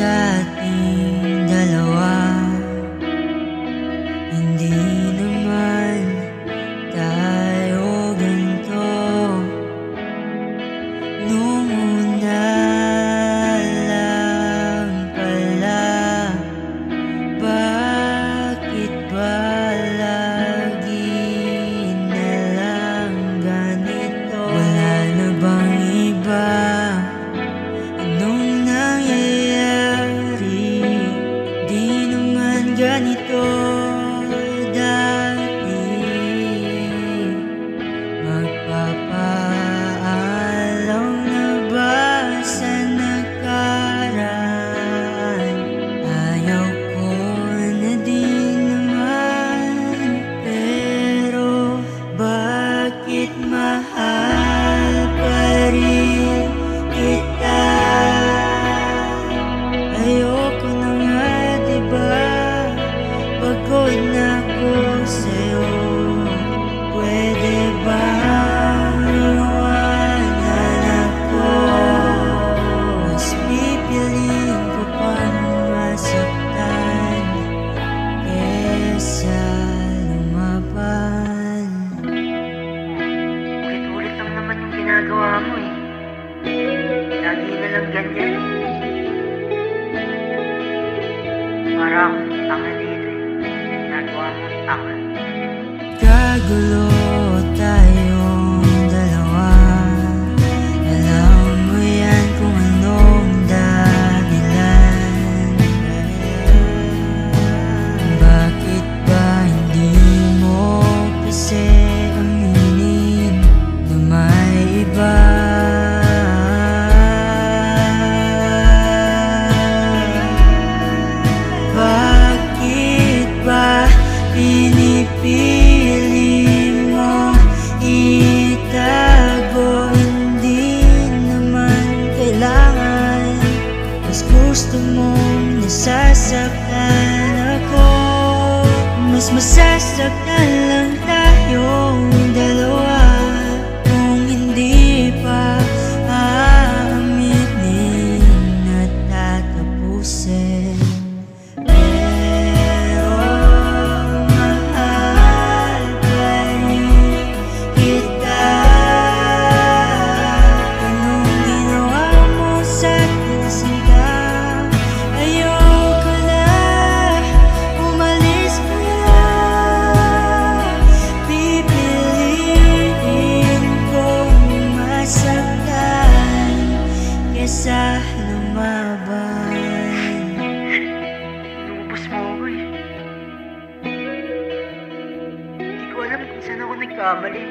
die 何と ganyan yan. Parang tanga dito eh. Nagawa mo tanga. Kagulo masasaktan ako. Mas masasaktan lang tayong dalawa lumaban Lumabas mo ako eh. Hindi ko alam kung saan ako nagkamali.